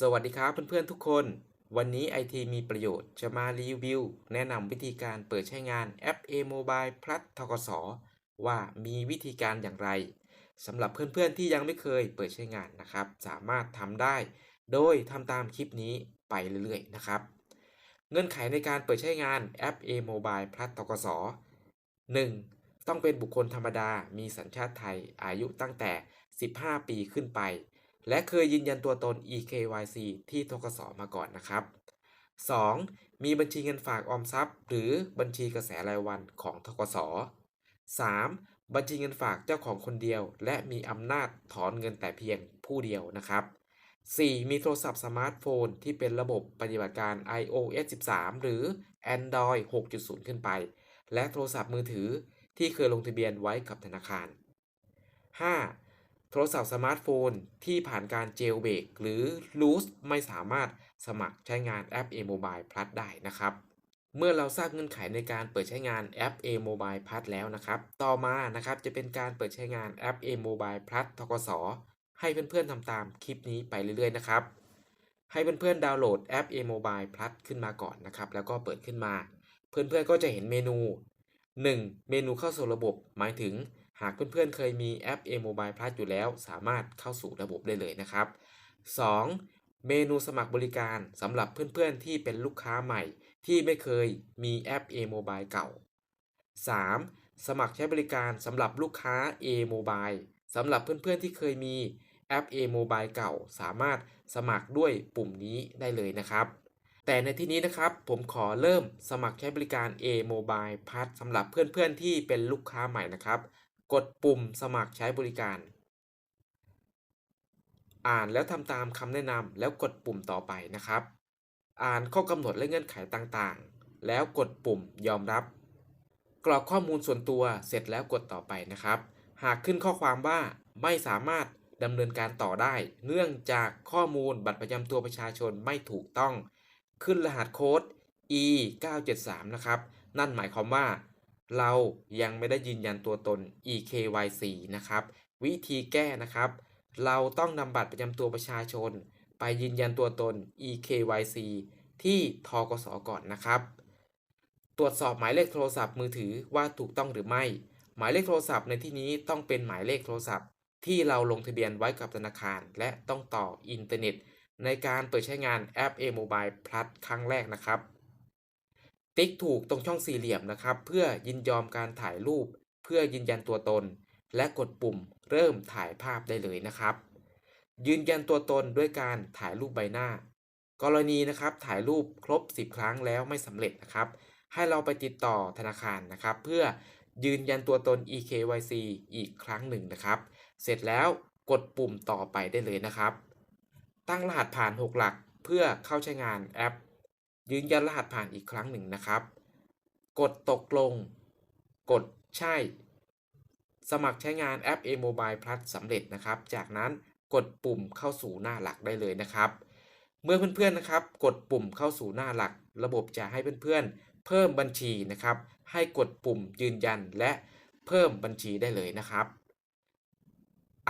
สวัสดีครับเพื่อนๆทุกคน วันนี้ไอทีมีประโยชน์จะมารีวิว แนะนำวิธีการเปิดใช้งานแอป A Mobile Plus ทกสว่ามีวิธีการอย่างไรสำหรับเพื่อนๆที่ยังไม่เคยเปิดใช้งานนะครับ สามารถทำได้ โดยทำตามคลิปนี้ไปเรื่อยๆนะครับ เงื่อนไขในการเปิดใช้งานแอป A Mobile Plus ทกส 1. ต้องเป็นบุคคลธรรมดา มีสัญชาติไทยอายุตั้งแต่ 15 ปีขึ้นไป และเคยยืนยันตัวตน eKYC ที่ทกสมาก่อนนะครับ 2. มีบัญชีเงินฝากออมทรัพย์ หรือบัญชีกระแสรายวันของทกส 3. บัญชีเงินฝากเจ้าของคนเดียว และมีอำนาจถอนเงินแต่เพียงผู้เดียวนะครับ 4. มีโทรศัพท์สมาร์ทโฟนที่เป็นระบบปฏิบัติการ iOS 13 หรือ Android 6.0 ขึ้นไป และโทรศัพท์มือถือที่เคยลงทะเบียนไว้กับธนาคาร 5. โทรศัพท์สมาร์ทโฟนที่ผ่านการเจลเบรกหรือ Loose ไม่สามารถสมัครใช้งานแอป A Mobile Plus ได้นะครับ เมื่อเราทราบเงื่อนไขในการเปิดใช้งานแอป A Mobile Plus แล้วนะครับ ต่อมานะครับจะเป็นการเปิดใช้งานแอป A Mobile Plus ทกสให้เพื่อนๆทำตามคลิปนี้ไปเรื่อยๆนะครับ ให้เพื่อนๆดาวน์โหลดแอป A Mobile Plus ขึ้นมาก่อนนะครับ แล้วก็เปิดขึ้นมา เพื่อนๆก็จะเห็นเมนู 1. เมนูเข้าสู่ระบบหมายถึง หากเพื่อนๆเคยมีแอป A Mobile Plus อยู่แล้ว สามารถเข้าสู่ระบบได้เลยนะครับ 2. เมนูสมัครบริการสำหรับเพื่อนๆที่เป็นลูกค้าใหม่ ที่ไม่เคยมีแอป A Mobile เก่า 3. สมัครใช้บริการสำหรับลูกค้า A Mobile สำหรับเพื่อนๆที่เคยมีแอป A Mobile เก่า สามารถสมัครด้วยปุ่มนี้ได้เลยนะครับ แต่ในที่นี้นะครับผมขอเริ่มสมัครใช้บริการ A Mobile Plus สำหรับเพื่อนๆที่เป็นลูกค้าใหม่นะครับ กดปุ่มสมัครใช้บริการ อ่านแล้วทำตามคำแนะนำแล้วกดปุ่มต่อไปนะครับ อ่านข้อกำหนดและเงื่อนไขต่างๆ แล้วกดปุ่มยอมรับ กรอกข้อมูลส่วนตัวเสร็จแล้วกดต่อไปนะครับ หากขึ้นข้อความว่าไม่สามารถดำเนินการต่อได้ เนื่องจากข้อมูลบัตรประจำตัวประชาชนไม่ถูกต้อง ขึ้นรหัสโค้ด e 9 7 3นะครับ นั่นหมายความว่า เรายังไม่ได้ยืนยันตัวตน eKYC นะครับ วิธีแก้นะครับ เราต้องนำบัตรประจำตัวประชาชน ไปยืนยันตัวตน eKYC ที่ทกสก่อนนะครับ ตรวจสอบหมายเลขโทรศัพท์มือถือว่าถูกต้องหรือไม่ หมายเลขโทรศัพท์ในที่นี้ต้องเป็นหมายเลขโทรศัพท์ ที่เราลงทะเบียนไว้กับธนาคาร และต้องต่ออินเทอร์เน็ต ในการเปิดใช้งานแอป A Mobile Plus ครั้งแรกนะครับ ติ๊กถูกตรงช่องสี่เหลี่ยมนะครับ เพื่อยินยอมการถ่ายรูป เพื่อยืนยันตัวตน และกดปุ่มเริ่มถ่ายภาพได้เลยนะครับ ยืนยันตัวตนด้วยการถ่ายรูปใบหน้า กรณีนะครับถ่ายรูปครบ 10 ครั้งแล้วไม่สำเร็จนะครับ ให้เราไปติดต่อธนาคารนะครับ เพื่อยืนยันตัวตน eKYC อีกครั้งหนึ่งนะครับ เสร็จแล้วกดปุ่มต่อไปได้เลยนะครับ ตั้งรหัสผ่าน 6 หลักเพื่อเข้าใช้งานแอป ยืนยันรหัสผ่านอีกครั้งหนึ่งนะครับ กดตกลง กดใช่ สมัครใช้งานแอป A Mobile Plus สำเร็จนะครับ จากนั้นกดปุ่มเข้าสู่หน้าหลักได้เลยนะครับ เมื่อเพื่อนๆนะครับ กดปุ่มเข้าสู่หน้าหลัก ระบบจะให้เพื่อนๆ เพิ่มบัญชีนะครับ ให้กดปุ่มยืนยันและเพิ่มบัญชีได้เลยนะครับ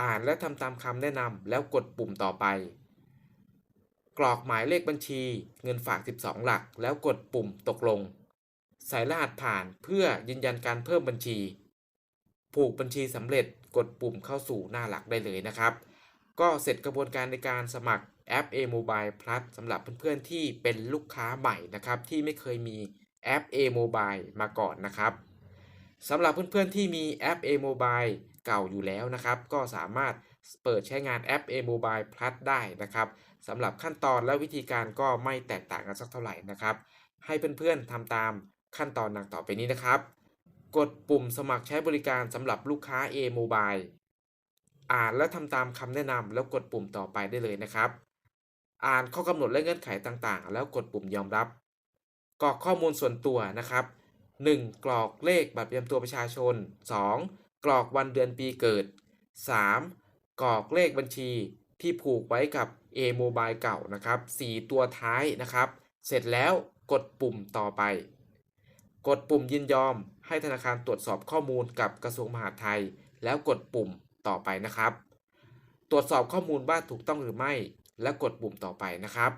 อ่านและทำตามคำแนะนำแล้วกดปุ่มต่อไป กรอกหมายเลขบัญชีเงินฝาก 12 หลัก แล้วกดปุ่มตกลง ใส่รหัสผ่านเพื่อยืนยันการเพิ่มบัญชี ผูกบัญชีสำเร็จกดปุ่มเข้าสู่หน้าหลักได้เลยนะครับ ก็เสร็จกระบวนการในการสมัครแอป A Mobile Plus สำหรับเพื่อนๆที่เป็นลูกค้าใหม่นะครับ ที่ไม่เคยมีแอป A Mobile มาก่อนนะครับสำหรับเพื่อนๆที่มีแอป A Mobile เก่าอยู่แล้วนะครับ ก็สามารถเปิดใช้งานแอป A Mobile Plus ได้นะครับ สำหรับขั้นตอนและวิธีการก็ไม่แตกต่างกันสักเท่าไหร่นะครับ ให้เพื่อนๆทำตามขั้นตอนดังต่อไปนี้นะครับ กดปุ่มสมัครใช้บริการสำหรับลูกค้า A Mobile อ่านและทำตามคำแนะนำแล้วกดปุ่มต่อไปได้เลยนะครับ อ่านข้อกำหนดและเงื่อนไขต่างๆ แล้วกดปุ่มยอมรับ กรอกข้อมูลส่วนตัวนะครับ 1. กรอกเลขบัตรประจำตัวประชาชน 2. กรอกวันเดือนปีเกิด 3. กรอกเลขบัญชี ที่ผูกไว้กับ A Mobile เก่านะครับ 4 ตัวท้ายนะครับ เสร็จแล้วกดปุ่มต่อไป กดปุ่มยินยอม ให้ธนาคารตรวจสอบข้อมูลกับกระทรวงมหาดไทย แล้วกดปุ่มต่อไปนะครับ ตรวจสอบข้อมูลว่าถูกต้องหรือไม่ แล้วกดปุ่มต่อไปนะครับ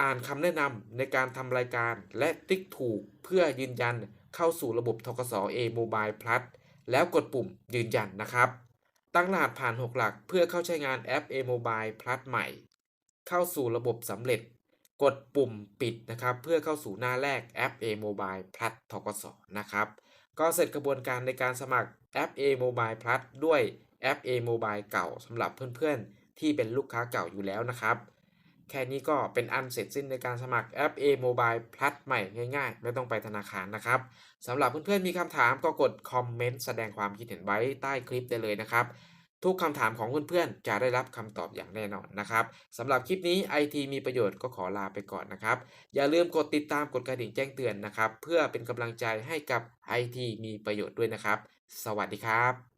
อ่านคำแนะนำในการทำรายการและติ๊กถูกเพื่อยืนยันเข้าสู่ระบบทกส A Mobile Plus แล้วกดปุ่มยืนยันนะครับ ตั้งรหัสผ่าน 6 หลัก เพื่อเข้าใช้งานแอป A Mobile Plus ใหม่ เข้าสู่ระบบสำเร็จ กดปุ่มปิดนะครับ เพื่อเข้าสู่หน้าแรกแอป A Mobile Plus ทกสนะครับ ก็เสร็จกระบวนการในการสมัครแอป A Mobile Plus ด้วยแอป A Mobile เก่าสำหรับเพื่อนๆ ที่เป็นลูกค้าเก่าอยู่แล้วนะครับ แค่นี้ก็เป็นอันเสร็จสิ้นในการสมัครแอป A Mobile Plus ใหม่ง่ายๆ ไม่ต้องไปธนาคารนะครับสำหรับเพื่อนๆมีคำถามก็กดคอมเมนต์แสดงความคิดเห็นไว้ใต้คลิปได้เลยนะครับ ทุกคำถามของเพื่อนๆ จะได้รับคำตอบอย่างแน่นอนนะครับสำหรับคลิปนี้ IT มีประโยชน์ก็ขอลาไปก่อนนะครับ อย่าลืมกดติดตามกดกระดิ่งแจ้งเตือนนะครับ เพื่อเป็นกำลังใจให้กับ IT มีประโยชน์ด้วยนะครับ สวัสดีครับ